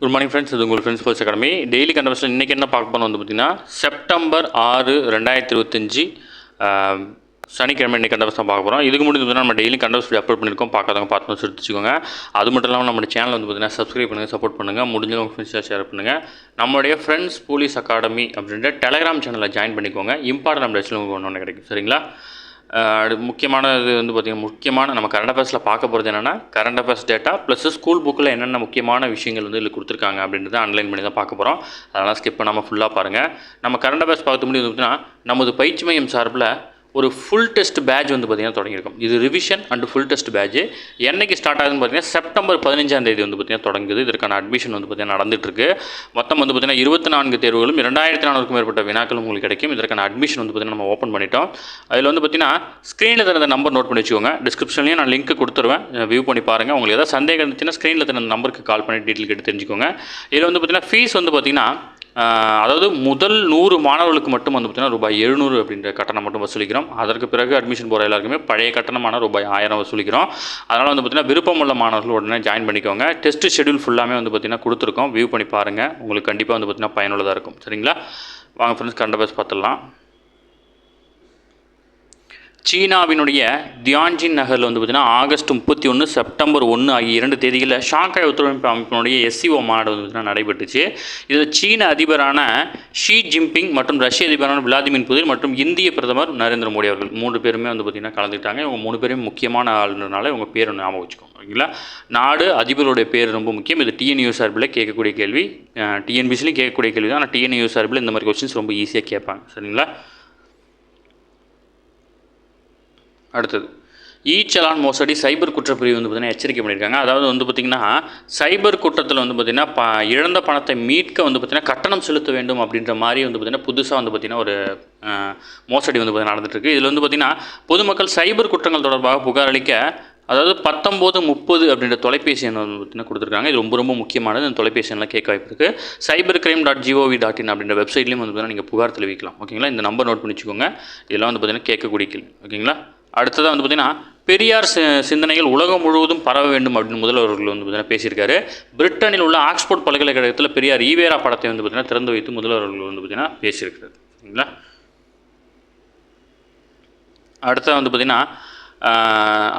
Good morning friends இது உங்கள் friends police academy daily கண்டபஸ்ட் இன்றைக்கி என்ன பார்க்க போனோம் வந்து பார்த்திங்கன்னா செப்டம்பர் ஆறு ரெண்டாயிரத்தி இருபத்தஞ்சி சனிக்கிழமை இன்றைக்கி கண்டபஸ் தான் பார்க்க போகிறோம் இதுக்கு முன்னாடி நம்ம டெய்லி கண்டவர்ஸ் வீடியோ அப்லோட் பண்ணியிருக்கோம். பார்க்காதவங்க பார்த்து வந்து அது மட்டும் இல்லாமல் நம்ம சேனல் வந்து பார்த்திங்கன்னா சப்ஸ்கிரைப் பண்ணுங்கள் சப்போர்ட் பண்ணுங்கள் முடிஞ்சவங்க ஃப்ரெண்ட்ஸாக ஷேர் பண்ணுங்கள் நம்மளுடைய ஃப்ரெண்ட்ஸ் போலீஸ் அகாடமி அப்படின்ற டெலகிராம் சேனலில் ஜாயின் பண்ணிக்கோங்க. இம்பார்ட்டன் அப்டேட்ஸில் உங்களுக்கு ஒன்று கிடைக்கும். சரிங்களா? முக்கியமான இது வந்து பார்த்திங்கன்னா முக்கியமான நம்ம கரண்ட் அஃபேர்ஸில் பார்க்க போகிறது என்னென்னா current affairs data plus school புக்கில் என்னென்ன முக்கியமான விஷயங்கள் வந்து இதில் கொடுத்துருக்காங்க அப்படின்றத ஆன்லைன் பண்ணி தான் பார்க்க போகிறோம் அதெல்லாம் ஸ்கிப் பண்ணாமல் ஃபுல்லாக பாருங்கள் நம்ம கரண்ட் அஃபேர்ஸ் பார்க்க முடியும் பார்த்தீங்கன்னா நமது பயிற்சி மையம் சார்பில் ஒரு ஃபுல் டெஸ்ட் பேட்ச் வந்து பார்த்திங்கன்னா தொடங்கியிருக்கும். இது revision and full test batch என்னைக்கு ஸ்டார்ட் ஆகுதுன்னு பார்த்தீங்கன்னா செப்டம்பர் பதினஞ்சாம் தேதி வந்து பார்த்திங்கன்னா தொடங்குது. இதற்கான அட்மிஷன் வந்து பார்த்திங்கன்னா நடந்துட்டுருக்கு. மொத்தம் வந்து பார்த்திங்கன்னா இருபத்தி நான்கு தேர்வுகளும் இரண்டாயிரத்தி நானூறுக்கும் மேற்பட்ட வினாக்களும் உங்களுக்கு கிடைக்கும். இதற்கான அட்மிஷன் வந்து பார்த்திங்கன்னா நம்ம ஓப்பன் பண்ணிட்டோம். அதில் வந்து பார்த்திங்கன்னா ஸ்க்ரீனில் தர நம்பர் நோட் பண்ணி வச்சுக்கோங்க. டிஸ்கிரிப்ஷன்லையும் நான் லிங்க் கொடுத்துருவேன். வியூ பண்ணி பாருங்கள் உங்களுக்கு ஏதாவது சந்தேகம் இருந்துச்சுன்னா ஸ்க்ரீனில் தர நம்பருக்கு கால் பண்ணி டீட்டெயில் கேட்டு தெரிஞ்சுக்கோங்க. இதில் வந்து பார்த்திங்கன்னா ஃபீஸ் வந்து பார்த்திங்கன்னா அதாவது முதல் நூறு மாணவர்களுக்கு மட்டும் வந்து பார்த்திங்கன்னா ரூபாய் எழுநூறு அப்படின்ற கட்டணம் மட்டும் வசூலிக்கிறோம். அதற்கு பிறகு அட்மிஷன் போகிற எல்லாருக்குமே பழைய கட்டணமான ரூபாய் ஆயிரம் வசூலிக்கிறோம். அதனால் வந்து பார்த்திங்கன்னா விருப்பமுள்ள மாணவர்கள் உடனே ஜாயின் பண்ணிக்கோங்க. டெஸ்ட் ஷெடியூல் ஃபுல்லாமே வந்து பார்த்திங்கன்னா கொடுத்துருக்கோம். வியூ பண்ணி பாருங்கள் உங்களுக்கு கண்டிப்பாக வந்து பார்த்திங்கன்னா பயனுள்ளதாக இருக்கும். சரிங்களா? வாங்க ஃப்ரெண்ட்ஸ் கண்ட பேஸ் பார்த்துடலாம். சீனாவினுடைய தியான்ஜின் நகரில் வந்து பார்த்திங்கன்னா ஆகஸ்ட் முப்பத்தி ஒன்று செப்டம்பர் ஒன்று ஆகிய இரண்டு தேதிகளில் ஷாங்காய் ஒத்துழைப்பு அமைப்பினுடைய எஸ்சிஓ மாநாடு வந்து பார்த்திங்கன்னா நடைபெற்றுச்சு. இதில் சீன அதிபரான ஷி ஜின்பிங் மற்றும் ரஷ்ய அதிபரான விளாதிமிர் புதின் மற்றும் இந்திய பிரதமர் நரேந்திர மோடி அவர்கள் மூன்று பேருமே வந்து பார்த்திங்கன்னா கலந்துக்கிட்டாங்க. இவங்க மூணு பேரும் முக்கியமான ஆளுன்றனால இவங்க பேர் ஒன்று ஞாபகம் வச்சுக்கோங்க ஓகேங்களா? நாடு அதிபருடைய பேர் ரொம்ப முக்கியம். இது டிஎன்யூ சார்பில் கேட்கக்கூடிய கேள்வி. டிஎன்பிசிலையும் கேட்கக்கூடிய கேள்வி தான் ஆனால் டிஎன்யூ சார்பில் இந்த மாதிரி கொஸ்டின்ஸ் ரொம்ப ஈஸியாக கேட்பாங்க. சரிங்களா? அடுத்தது. இ சலான் மோசடி சைபர் குற்றப்பிரிவு வந்து பார்த்திங்கன்னா எச்சரிக்கை பண்ணியிருக்காங்க. அதாவது வந்து பார்த்திங்கன்னா சைபர் குற்றத்தில் வந்து பார்த்திங்கன்னா ப இழந்த பணத்தை மீட்க வந்து பார்த்திங்கன்னா கட்டணம் செலுத்த வேண்டும் அப்படின்ற மாதிரி வந்து பார்த்திங்கன்னா புதுசாக வந்து பார்த்திங்கன்னா ஒரு மோசடி வந்து பார்த்திங்கன்னா நடந்துகிட்ருக்கு இதில் வந்து பார்த்திங்கன்னா பொதுமக்கள் சைபர் குற்றங்கள் தொடர்பாக புகார் அளிக்க அதாவது பத்தொம்போது முப்பது அப்படின்ற தொலைபேசி எண் வந்து பார்த்திங்கன்னா கொடுத்துருக்காங்க. இது ரொம்ப ரொம்ப முக்கியமானது. இந்த தொலைபேசி எண்ணெலாம் கேட்க வாய்ப்பு இருக்குது cyber crime dot G O V dot in அப்படின்ற வெப்சைட்லேயும் வந்து பார்த்திங்கன்னா நீங்கள் புகார் தெரிவிக்கலாம். ஓகேங்களா? இந்த நம்பர் நோட் பண்ணி வச்சுக்கோங்க. இதெல்லாம் வந்து பார்த்திங்கன்னா கேட்கக்கூடிய கேள்வி. ஓகேங்களா? அடுத்ததாக வந்து பார்த்திங்கன்னா பெரியார் சி- சிந்தனைகள் உலகம் முழுவதும் பரவ வேண்டும் அப்படின்னு முதல்வர்கள் வந்து பார்த்தீங்கன்னா பேசியிருக்காரு. பிரிட்டனில் உள்ள ஆக்ஸ்போர்ட் பல்கலைக்கழகத்தில் பெரியார் ஈவேரா படத்தை வந்து பார்த்திங்கன்னா திறந்து வைத்து முதல்வர்கள் வந்து பார்த்திங்கன்னா பேசியிருக்காரு சரிங்களா? அடுத்தது வந்து பார்த்திங்கன்னா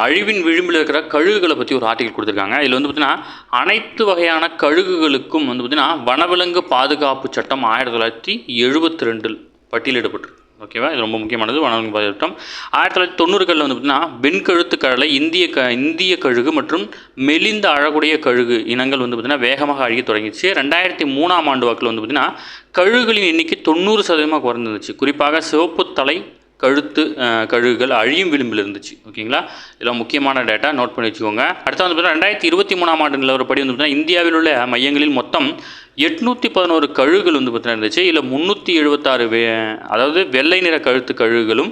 அழிவின் விளிம்பில் இருக்கிற கழுகுகளை பற்றி ஒரு ஆர்டிகல் கொடுத்துருக்காங்க. இதில் வந்து பார்த்திங்கன்னா அனைத்து வகையான கழுகுகளுக்கும் வந்து பார்த்திங்கன்னா வனவிலங்கு பாதுகாப்பு சட்டம் ஆயிரத்தி தொள்ளாயிரத்தி எழுபத்தி ரெண்டில் பட்டியலிடப்பட்டிருக்கு. ஓகேவா? இது ரொம்ப முக்கியமானது. வனவிலங்கு பாதுகாப்பு ஆயிரத்தி தொள்ளாயிரத்தி தொண்ணூறுகளில் வந்து பார்த்திங்கன்னா வெண்கழுத்து கடலை இந்திய க இந்திய கழுகு மற்றும் மெலிந்த அழகுடைய கழுகு இனங்கள் வந்து பார்த்திங்கன்னா வேகமாக அழிக்க தொடங்கிச்சு ரெண்டாயிரத்தி மூணாம் ஆண்டு வாக்கில் வந்து பார்த்திங்கன்னா கழுகுகளின் எண்ணிக்கை தொண்ணூறு சதவீதமாக குறைந்துருந்துச்சு. குறிப்பாக சிவப்பு தலை கழுத்து கழுகுகள் அழியும் விளிம்பில் இருந்துச்சு. ஓகேங்களா? இதெல்லாம் முக்கியமான டேட்டா நோட் பண்ணி வச்சுக்கோங்க. அடுத்து வந்து பார்த்தீங்கன்னா ரெண்டாயிரத்தி இருபத்தி மூணாம் ஆண்டு நிலவரப்படி வந்து பார்த்தீங்கன்னா இந்தியாவில் உள்ள மையங்களில் மொத்தம் எட்நூற்றி பதினோரு கழுகுகள் வந்து பார்த்தீங்கன்னா இருந்துச்சு. இதில் முந்நூற்றி எழுபத்தாறு வே அதாவது வெள்ளை நிற கழுத்து கழுகுகளும்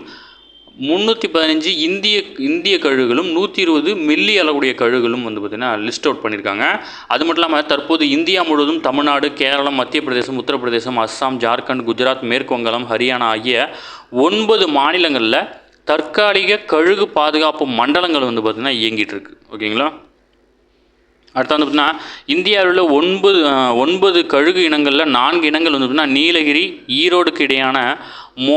முந்நூற்றி பதினஞ்சு இந்திய இந்திய கழுகுகளும் நூற்றி இருபது மில்லி அளவுடைய கழுகுகளும் வந்து பார்த்திங்கன்னா லிஸ்ட் அவுட் பண்ணியிருக்காங்க. அது மட்டும் இல்லாமல் தற்போது இந்தியா முழுவதும் தமிழ்நாடு கேரளம் மத்திய பிரதேசம் உத்தரப்பிரதேசம் அஸ்ஸாம் ஜார்க்கண்ட் குஜராத் மேற்கு வங்காளம் ஹரியானா ஆகிய ஒன்பது மாநிலங்களில் தற்காலிக கழுகு பாதுகாப்பு மண்டலங்கள் வந்து பார்த்திங்கன்னா இயங்கிட்டு இருக்கு ஓகேங்களா? அடுத்து வந்து பார்த்தீங்கன்னா இந்தியாவில் உள்ள ஒன்பது ஒன்பது கழுகு இனங்களில் நான்கு இனங்கள் வந்து பார்த்தீங்கன்னா நீலகிரி ஈரோடுக்கு இடையான மோ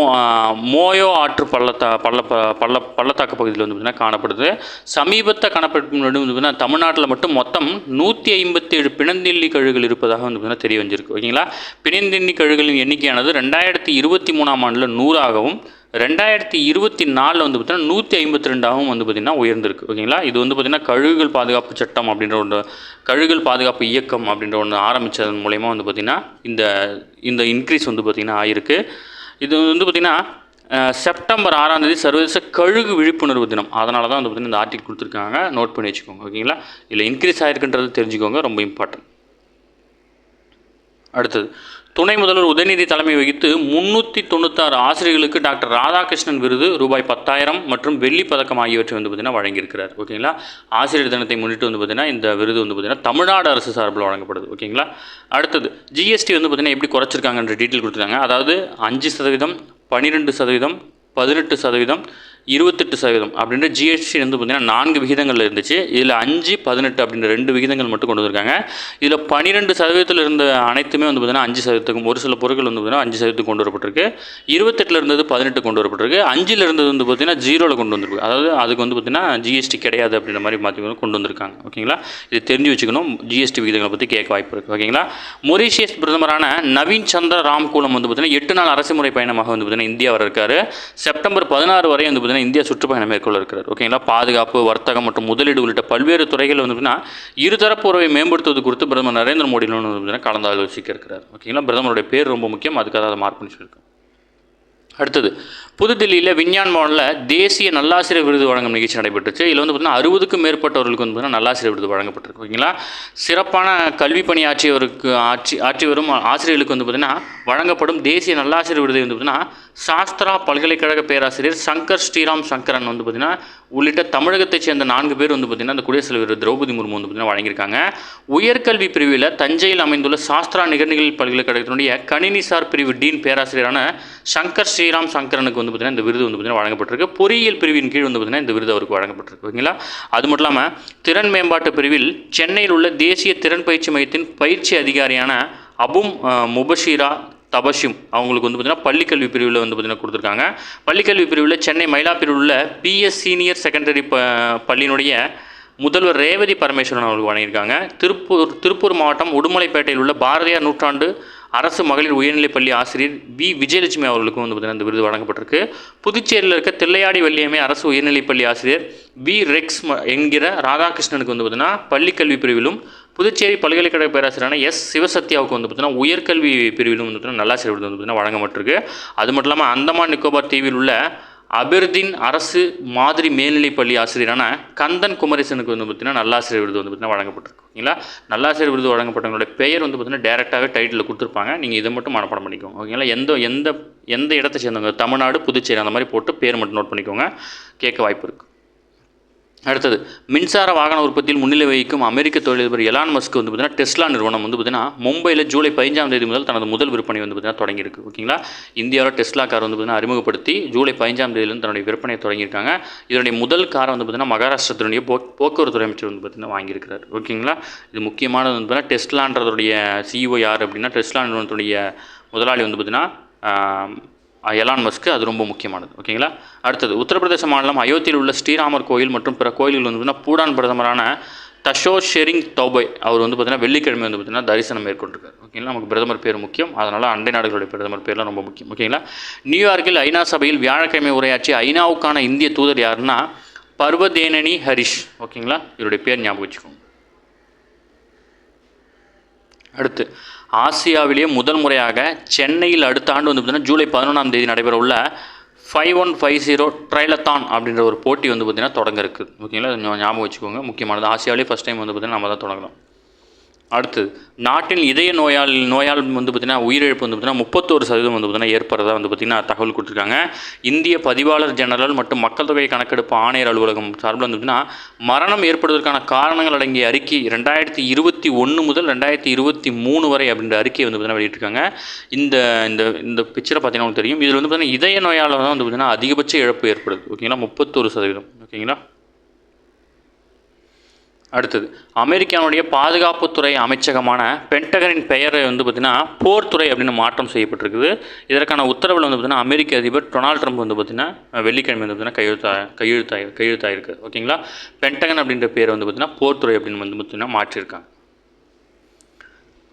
மோயோ ஆற்று பள்ளத்தா பள்ள ப- பள்ள பள்ளத்தாக்கு பகுதியில் வந்து பார்த்திங்கன்னா காணப்படுது. சமீபத்தை கணக்கெடுப்பு வந்து பார்த்தீங்கன்னா தமிழ்நாட்டில் மட்டும் மொத்தம் நூற்றி ஐம்பத்தி ஏழு பிணந்தெல்லி கழுகுகள் இருப்பதாக வந்து பார்த்திங்கன்னா தெரிய வந்திருக்கு. ஓகேங்களா? பிணந்தெல்லி கழுகுகளின் எண்ணிக்கையானது ரெண்டாயிரத்தி இருபத்தி மூணாம் ஆண்டில் நூறாகவும் ரெண்டாயிரத்தி இருபத்தி நாலில் வந்து பார்த்திங்கன்னா நூற்றி ஐம்பத்தி ரெண்டாகவும் வந்து பார்த்திங்கன்னா உயர்ந்திருக்கு. ஓகேங்களா? இது வந்து பார்த்திங்கன்னா கழுகுகள் பாதுகாப்பு சட்டம் அப்படின்ற ஒன்று கழுகுகள் பாதுகாப்பு இயக்கம் அப்படின்ற ஒன்று ஆரம்பித்ததன் மூலயமா வந்து பார்த்திங்கன்னா இந்த இந்த இன்க்ரீஸ் வந்து பார்த்திங்கன்னா ஆயிருக்கு. இது வந்து பார்த்திங்கன்னா செப்டம்பர் ஆறாம் தேதி சர்வதேச கழுகு விழிப்புணர்வு தினம். அதனால தான் வந்து பார்த்திங்கன்னா இந்த ஆர்டிகல் கொடுத்துருக்காங்க. நோட் பண்ணி வச்சுக்கோங்க. ஓகேங்களா? இல்லை இன்க்ரீஸ் ஆகிருக்குன்றது தெரிஞ்சுக்கோங்க. ரொம்ப இம்பார்ட்டன்ட் அடுத்தது. துணை முதல்வர் உதயநிதி தலைமை வகித்து முன்னூற்றி தொண்ணூத்தாறு ஆசிரியர்களுக்கு டாக்டர் ராதாகிருஷ்ணன் விருது ரூபாய் பத்தாயிரம் மற்றும் வெள்ளி பதக்கம் ஆகியவற்றை வந்து பார்த்திங்கன்னா வழங்கியிருக்கிறார். ஓகேங்களா? ஆசிரியர் தினத்தை முன்னிட்டு வந்து பார்த்திங்கன்னா இந்த விருது வந்து பார்த்திங்கன்னா தமிழ்நாடு அரசு சார்பில் வழங்கப்படுது. ஓகேங்களா? அடுத்தது ஜிஎஸ்டி வந்து பார்த்திங்கன்னா எப்படி குறைச்சிருக்காங்கன்ற டீட்டெயில் கொடுத்துருக்காங்க. அதாவது அஞ்சு சதவீதம் பன்னிரெண்டு சதவீதம் பதினெட்டு சதவீதம் இருபத்தெட்டு சதவீதம் அப்படின்ற ஜிஎஸ்டி வந்து பார்த்திங்கன்னா நான்கு விகிதங்கள் இருந்துச்சு. இதில் அஞ்சு பதினெட்டு அப்படின்ற ரெண்டு விகிதங்கள் மட்டும் கொண்டு வந்திருக்காங்க. இதில் பன்னிரெண்டு சதவீதத்தில் இருந்த அனைத்துமே வந்து பார்த்திங்கன்னா அஞ்சு சதவீதத்துக்கும் ஒரு சில பொருட்கள் வந்து பார்த்திங்கன்னா அஞ்சு சதவீதத்துக்கு கொண்டு வரப்பட்டிருக்கு. இருபத்தெட்டில் இருந்தது பதினெட்டு கொண்டு வரப்பட்டிருக்கு. அஞ்சில் இருந்தது வந்து பார்த்திங்கன்னா ஜீரோவில் கொண்டு வந்திருக்கு. அதாவது அதுக்கு வந்து பார்த்திங்கன்னா ஜிஎஸ்டி கிடையாது அப்படின்ற மாதிரி மாற்றி கொண்டு வந்திருக்காங்க. ஓகேங்களா? இது தெரிஞ்சு வச்சுக்கணும். ஜிஎஸ்டி விகிதங்களை பற்றி கேட்க வாய்ப்பு இருக்குது ஓகேங்களா? மொரீஷியஸ் பிரதமரான நவீன் சந்திர ராம்கூலம் வந்து பார்த்திங்கன்னா எட்டு நாள் அரசுமுறை பயணமாக வந்து பார்த்திங்கன்னா இந்தியா வர இருக்காரு செப்டம்பர் பதினாறு வரை வந்து பார்த்திங்கன்னா இந்தியா சுற்றுப்பயணம் மேற்கொள்ள இருக்கிறார் ஓகேங்களா பாதுகாப்பு வர்த்தகம் மற்றும் முதலீடு உள்ளிட்ட பல்வேறு துறைகள் வந்து இருதரப்பு உறவை மேம்படுத்துவது குறித்து பிரதமர் நரேந்திர மோடி வந்து கலந்து ஆலோசிக்க இருக்கிறார். ஓகேங்களா பிரதமருடைய பேர் ரொம்ப முக்கியம் அதுக்காக அதை மார்க் பண்ணி அடுத்தது புதுதில்லியில் விஞ்ஞான் பவனில் தேசிய நல்லாசிரியர் விருது வழங்கும் நிகழ்ச்சி நடைபெற்றுச்சு. இதில் வந்து பார்த்தீங்கன்னா அறுபதுக்கும் மேற்பட்டவர்களுக்கு வந்து பார்த்தீங்கன்னா நல்லாசிரியர் விருது வழங்கப்பட்டிருக்கு. ஓகேங்களா சிறப்பான கல்வி பணியாற்றியவருக்கு ஆட்சி ஆற்றி வரும் ஆசிரியர்களுக்கு வந்து பார்த்திங்கன்னா வழங்கப்படும் தேசிய நல்லாசிரியர் விருது வந்து பார்த்திங்கன்னா சாஸ்திரா பல்கலைக்கழக பேராசிரியர் சங்கர் ஸ்ரீராம் சங்கரன் வந்து பார்த்திங்கன்னா உள்ளிட்ட தமிழகத்தைச் சேர்ந்த நான்கு பேர் வந்து பார்த்திங்கன்னா அந்த குடியரசு தலைவர் திரௌபதி முர்மு வந்து பார்த்திங்கன்னா வழங்கியிருக்காங்க. உயர்கல்வி பிரிவில் தஞ்சையில் அமைந்துள்ள சாஸ்திரா நிகழ்நிலை பல்கலைக்கழகத்தினுடைய கணினிசார் பிரிவு டீன் பேராசிரியரான சங்கர் ஸ்ரீராம் சங்கரனுக்கு வந்து பார்த்திங்கன்னா இந்த விருது வந்து பார்த்திங்கன்னா வழங்கப்பட்டிருக்கு. பொறியியல் பிரிவின் கீழ் வந்து பார்த்திங்கன்னா இந்த விருது அவருக்கு வழங்கப்பட்டிருக்கு ஓகேங்களா? அது மட்டும் இல்லாமல் திறன் மேம்பாட்டு பிரிவில் சென்னையில் உள்ள தேசிய திறன் பயிற்சி மையத்தின் பயிற்சி அதிகாரியான அபும் முபஷீரா தபஷிம் அவங்களுக்கு வந்து பார்த்திங்கன்னா பள்ளிக்கல்வி பிரிவில் வந்து பார்த்திங்கன்னா கொடுத்துருக்காங்க. பள்ளிக்கல்வி பிரிவில் சென்னை மயிலாப்பூரில் உள்ள பிஎஸ் சீனியர் செகண்டரி ப பள்ளியினுடைய முதல்வர் ரேவதி பரமேஸ்வரன் அவர்கள் வழங்கியிருக்காங்க. திருப்பூர் திருப்பூர் மாவட்டம் உடுமலைப்பேட்டையில் உள்ள பாரதியார் நூற்றாண்டு அரசு மகளிர் உயர்நிலைப் பள்ளி ஆசிரியர் வி. விஜயலட்சுமி அவர்களுக்கும் வந்து பார்த்திங்கன்னா இந்த விருது வழங்கப்பட்டிருக்கு. புதுச்சேரியில் இருக்க தில்லையாடி வள்ளியம்மை அரசு உயர்நிலைப் பள்ளி ஆசிரியர் வி. ரெக்ஸ் என்கிற ராதாகிருஷ்ணனுக்கு வந்து பார்த்திங்கன்னா பள்ளிக்கல்வி பிரிவிலும் புதுச்சேரி பல்கலைக்கழக பேராசிரியரான எஸ் சிவசத்யாவுக்கு வந்து பார்த்தீங்கன்னா உயர்கல்வி பிரிவிலும் வந்து பார்த்தீங்கன்னா நல்லாசிரியர் விருது வந்து பார்த்தீங்கன்னா வழங்கப்பட்டிருக்கு. அது மட்டும் இல்லாமல் அந்தமான் நிக்கோபார் தீவில் உள்ள அபிர்தீன் அரசு மாதிரி மேல்நிலைப் பள்ளி ஆசிரியரான கந்தன் குமரேசனுக்கு வந்து பார்த்திங்கன்னா நல்லாசிரியர் விருது வந்து பார்த்திங்கன்னா வழங்கப்பட்டிருக்கு. ஓகேங்களா? நல்லாசிரியர் விருது வழங்கப்பட்டவங்களுடைய பெயர் வந்து பார்த்திங்கன்னா டேரெக்டாகவே டைட்டில் கொடுத்துருப்பாங்க. நீங்கள் இதை மட்டும் மனப்பாடம் பண்ணிக்கோங்க. ஓகேங்களா? எந்த எந்த எந்த இடத்தை சேர்ந்தவங்க? தமிழ்நாடு புதுச்சேரி அந்த மாதிரி போட்டு பேர் மட்டும் நோட் பண்ணிக்கோங்க. கேட்க வாய்ப்பு இருக்குது அடுத்தது மின்சார வாகன உற்பத்தியில் முன்னிலை வகிக்கும் அமெரிக்க தொழிலதிபர் எலான் மஸ்க் வந்து பார்த்தீங்கன்னா டெஸ்லா நிறுவனம் வந்து பார்த்தீங்கன்னா மும்பையில் ஜூலை பதினஞ்சாம் தேதி முதல் தனது முதல் விற்பனை வந்து பார்த்தீங்கன்னா தொடங்கியிருக்கு. ஓகேங்களா? இந்தியாவில் டெஸ்லா கார் வந்து பார்த்தீங்கன்னா அறிமுகப்படுத்தி ஜூலை பதினஞ்சாம் தேதியிலிருந்து தன்னுடைய விற்பனையை தொடங்கியிருக்காங்க. இதனுடைய முதல் காரை வந்து பார்த்தீங்கன்னா மகாராஷ்டிரத்தினுடைய போ போக்குவரத்து அமைச்சர் வந்து பார்த்தீங்கன்னா வாங்கியிருக்கிறார். ஓகேங்களா? இது முக்கியமானது வந்து பார்த்தீங்கன்னா டெஸ்லான்றதுடைய சிஇஓ யார் அப்படின்னா டெஸ்லா நிறுவனத்துடைய முதலாளி வந்து பார்த்தீங்கன்னா எலான் மஸ்க்கு அது ரொம்ப முக்கியமானது. ஓகேங்களா? அடுத்தது உத்தரப்பிரதேச மாநிலம் அயோத்தியில் உள்ள ஸ்ரீராமர் கோயில் மற்றும் பிற கோயில்கள் வந்து பார்த்தீங்கன்னா பூடான் பிரதமரான தஷோ ஷெரிங் தௌபை அவர் வந்து பார்த்தீங்கன்னா வெள்ளிக்கிழமை வந்து பார்த்தீங்கன்னா தரிசனம் மேற்கொண்டிருக்கார். ஓகேங்களா? நமக்கு பிரதமர் பேர் முக்கியம். அதனால் அண்டை நாடுகளுடைய பிரதமர் பேர்லாம் ரொம்ப முக்கியம். ஓகேங்களா? நியூயார்க்கில் ஐநா சபையில் வியாழக்கிழமை உரையாற்றி ஐநாவுக்கான இந்திய தூதர் யாருன்னா பர்வதேனனி ஹரிஷ். ஓகேங்களா? இவருடைய பேர் ஞாபகம் வச்சுக்கோங்க. அடுத்து ஆசியாவிலேயே முதல் முறையாக சென்னையில் அடுத்த ஆண்டு வந்து பார்த்தீங்கன்னா ஜூலை பதினொன்றாம் தேதி நடைபெற உள்ள five one five zero triathlon அப்படின்ற ஒரு போட்டி வந்து பார்த்திங்கன்னா தொடங்க இருக்குது ஓகேங்களா? கொஞ்சம் ஞாபகம் வச்சுக்கோங்க. முக்கியமானது ஆசியாவிலே ஃபஸ்ட் டைம் வந்து பார்த்திங்கன்னா நம்ம தான் தொடங்கலாம் அடுத்தது நாட்டின் இதய நோயால் நோயால் வந்து பார்த்திங்கன்னா உயிரிழப்பு வந்து பார்த்திங்கன்னா முப்பத்தோரு சதவீதம் வந்து பார்த்திங்கன்னா ஏற்படுறதா வந்து பார்த்திங்கன்னா தகவல் கொடுத்துருக்காங்க. இந்திய பதிவாளர் ஜெனரல் மற்றும் மக்கள் தொகை கணக்கெடுப்பு ஆணையர் அலுவலகம் சார்பில் வந்து பார்த்திங்கன்னா மரணம் ஏற்படுவதற்கான காரணங்கள் அடங்கிய அறிக்கை ரெண்டாயிரத்தி இருபத்தி ஒன்று முதல் ரெண்டாயிரத்தி இருபத்தி மூணு வரை அப்படின்ற அறிக்கையை வந்து பார்த்திங்கன்னா வெளியிட்டிருக்காங்க. இந்த இந்த இந்த பிக்சரை பார்த்தீங்கன்னா உங்களுக்கு தெரியும். இதில் வந்து பார்த்திங்கன்னா இதய நோயால் தான் வந்து பார்த்திங்கன்னா அதிகபட்ச இழப்பு ஏற்படுது. ஓகேங்களா? முப்பத்தோரு சதவீதம். ஓகேங்களா? அடுத்தது அமெரிக்காவுடைய பாதுகாப்புத்துறை அமைச்சகமான பென்டகனின் பெயரை வந்து பார்த்திங்கன்னா போர்த்துறை அப்படின்னு மாற்றம் செய்யப்பட்டிருக்குது. இதற்கான உத்தரவில் வந்து பார்த்திங்கன்னா அமெரிக்க அதிபர் டொனால்ட் ட்ரம்ப் வந்து பார்த்திங்கன்னா வெள்ளிக்கிழமை வந்து பார்த்திங்கன்னா கையெழுத்தா கையெழுத்தாய் கையெழுத்தாயிருக்கு. ஓகேங்களா? பென்டகன் அப்படின்ற பேரை வந்து பார்த்திங்கன்னா போர்த்துறை அப்படின்னு வந்து பார்த்திங்கன்னா மாற்றியிருக்காங்க.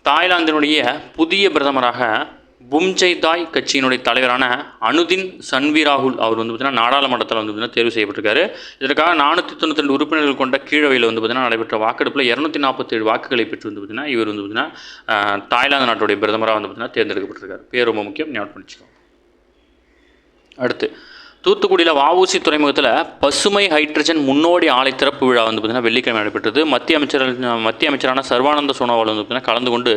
தாய்லாந்தினுடைய புதிய பிரதமராக பும்ஜெய் தாய் கட்சியினுடைய தலைவரான அனுதின் சன்வீராகுல் அவர் வந்து பார்த்திங்கன்னா நாடாளுமன்றத்தில் வந்து பார்த்தீங்கன்னா தேர்வு செய்யப்பட்டிருக்காரு. இதற்காக நானூற்றி தொண்ணூற்றி ரெண்டு உறுப்பினர்கள் கொண்ட கீழவையில் வந்து பார்த்திங்கன்னா நடைபெற்ற வாக்கெடுப்பில் இரநூத்தி நாற்பத்தேழு வாக்குகளை பெற்று வந்து பார்த்தீங்கன்னா இவர் வந்து பார்த்தீங்கன்னா தாய்லாந்து நாட்டுடைய பிரதமராக வந்து பார்த்திங்கன்னா தேர்ந்தெடுக்கப்பட்டிருக்காரு. பேர் ரொம்ப முக்கியம் ஞாபகம் பண்ணிச்சுக்கோங்க. அடுத்து தூத்துக்குடியில் வஉசி துறைமுகத்தில் பசுமை ஹைட்ரஜன் முன்னோடி ஆலை திறப்பு விழா வந்து பார்த்திங்கன்னா வெள்ளிக்கிழமை நடைபெற்றது. மத்திய அமைச்சர் மத்திய அமைச்சரான சர்வானந்த சோனோவால் வந்து பார்த்திங்கன்னா கலந்து கொண்டு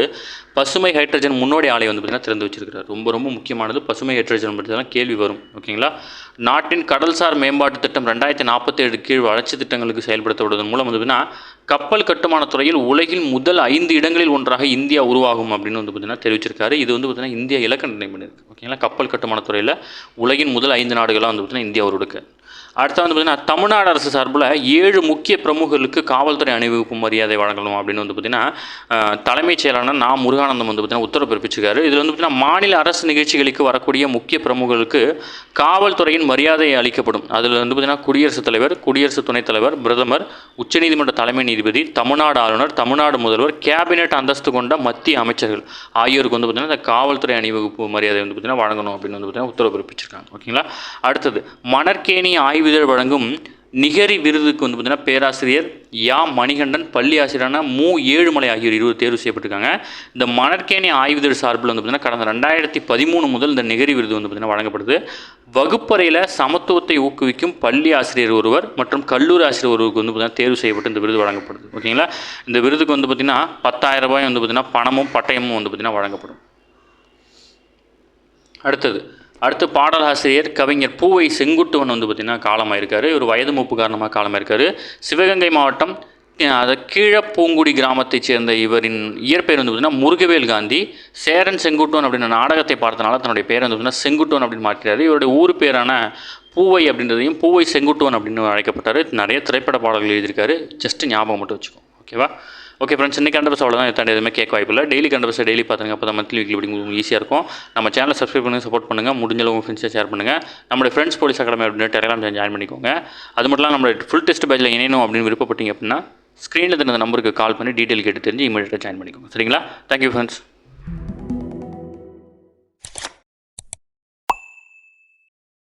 பசுமை ஹைட்ரஜன் முன்னோடி ஆலை வந்து பார்த்திங்கன்னா திறந்து வச்சிருக்கிறார். ரொம்ப ரொம்ப முக்கியமானது பசுமை ஹைட்ரஜன் பற்றி தான் கேள்வி வரும். ஓகேங்களா? நாட்டின் கடல்சார் மேம்பாட்டு திட்டம் ரெண்டாயிரத்தி நாற்பத்தேழு கீழ் வளர்ச்சி திட்டங்களுக்கு செயல்படுத்தப்படுவதன் மூலம் வந்து பார்த்திங்கன்னா கப்பல் கட்டுமானத் துறையில் உலகில் முதல் ஐந்து இடங்களில் ஒன்றாக இந்தியா உருவாகும் அப்படின்னு வந்து பார்த்திங்கன்னா தெரிவிச்சிருக்காரு. இது வந்து பார்த்திங்கன்னா இந்தியா இலக்க நிர்ணயம் பண்ணியிருக்கு. ஓகேங்களா? கப்பல் கட்டுமான துறையில் உலகின் முதல் ஐந்து நாடுகளாக வந்து பார்த்திங்கன்னா இந்தியா உருவெடுக்க அடுத்து வந்து பார்த்திங்கன்னா தமிழ்நாடு அரசு சார்பில் ஏழு முக்கிய பிரமுகர்களுக்கு காவல்துறை அணிவகுப்பு மரியாதை வழங்கணும் அப்படின்னு வந்து பார்த்திங்கன்னா தலைமைச் செயலாளர் நா. முருகானந்தம் வந்து பார்த்திங்கன்னா உத்தரவு பிறப்பிச்சிருக்காரு. இதில் வந்து பார்த்திங்கன்னா மாநில அரசு நிகழ்ச்சிகளுக்கு வரக்கூடிய முக்கிய பிரமுகர்களுக்கு காவல்துறையின் மரியாதை அளிக்கப்படும். அதில் வந்து பார்த்திங்கன்னா குடியரசுத் தலைவர் குடியரசு துணைத் தலைவர் பிரதமர் உச்சநீதிமன்ற தலைமை நீதிபதி தமிழ்நாடு ஆளுநர் தமிழ்நாடு முதல்வர் கேபினெட் அந்தஸ்து கொண்ட மத்திய அமைச்சர்கள் ஆகியோருக்கு வந்து பார்த்திங்கன்னா இந்த காவல்துறை அணிவகுப்பு மரியாதை வந்து பார்த்திங்கன்னா வழங்கணும் அப்படின்னு வந்து பார்த்திங்கன்னா உத்தரவு பிறப்பிச்சிருக்காங்க. ஓகேங்களா? அடுத்தது மணற்கேணி ஆய்விதழ் வழங்கும் நிகரி விருதுக்கு வந்து பார்த்திங்கன்னா பேராசிரியர் யா மணிகண்டன் பள்ளி ஆசிரியரான மு. ஏழுமலை ஆகியோர் இருவர் தேர்வு செய்யப்பட்டிருக்காங்க. இந்த மணற்கேணி ஆய்விதழ் சார்பில் வந்து பார்த்திங்கன்னா கடந்த ரெண்டாயிரத்தி பதிமூணு முதல் இந்த நிகரி விருது வந்து பார்த்திங்கன்னா வழங்கப்படுது. வகுப்பறையில் சமத்துவத்தை ஊக்குவிக்கும் பள்ளி ஆசிரியர் ஒருவர் மற்றும் கல்லூரி ஆசிரியர் ஒருவருக்கு வந்து பார்த்திங்கன்னா தேர்வு செய்யப்பட்டு இந்த விருது வழங்கப்படுது. ஓகேங்களா இந்த விருதுக்கு வந்து பார்த்திங்கன்னா பத்தாயிரம் ரூபாய் வந்து பார்த்திங்கன்னா பணமும் பட்டயமும் வந்து பார்த்திங்கன்னா வழங்கப்படும். அடுத்தது அடுத்து பாடலாசிரியர் கவிஞர் பூவை செங்குட்டுவன் வந்து பார்த்திங்கன்னா காலமாயிருக்காரு. இவர் வயது மூப்பு காரணமாக காலமாயிருக்காரு. சிவகங்கை மாவட்டம் அதை கீழப்பூங்குடி கிராமத்தைச் சேர்ந்த இவரின் இயற்பெயர் வந்து பார்த்திங்கன்னா முருகவேல் காந்தி. சேரன் செங்குட்டுவன் அப்படின்ற நாடகத்தை பார்த்தனால தன்னுடைய பேர் வந்து பார்த்திங்கன்னா செங்குட்டுவன் அப்படின்னு மாற்றினார் இவருடைய ஊர் பேரான பூவை அப்படின்றதையும் பூவை செங்குட்டுவன் அப்படின்னு அழைக்கப்பட்டார். நிறைய திரைப்பட பாடல்கள் எழுதியிருக்காரு. ஜஸ்ட் ஞாபகம் மட்டும் வச்சுக்கோங்க ஓகேவா? ஓகே ஃப்ரெண்ட்ஸ் இன்றைக்கி கண்டபஸ் அவ்வளோதான் தாண்டி எதுவுமே கேட்க வாய்ப்பில்லை டெய்லி கண்டபஸ் டெய்லி பார்த்துங்க அப்போ தான் மந்த்லி வீக்லி இப்படி உங்களுக்கு ஈஸியாக இருக்கும். நம்ம சேனலை சப்ஸ்கிரைப் பண்ணுங்கள் சப்போர்ட் பண்ணுங்கள் முடிஞ்சளவு உங்கள் ஃப்ரெண்ட்ஸை ஷேர் பண்ணுங்கள் நம்மளுடைய ஃப்ரெண்ட்ஸ் போலீஸ் அகாடமி அப்படின்னு டெலிகிராம் ஜாயின் பண்ணிக்கோங்க. அது மட்டும் இல்லாமல் நம்மளோட ஃபுல் டெஸ்ட் பேஜில் இணையணும் அப்படின்னு விருப்பப்பட்டீங்க அப்படின்னா ஸ்க்ரீனில் இருந்த நம்பருக்கு கால் பண்ணி டீட்டெயில் கேட்டு தெரிஞ்சு இமீடியட்டாக ஜாயின் பண்ணிக்கோங்க. சரிங்களா? Thank you friends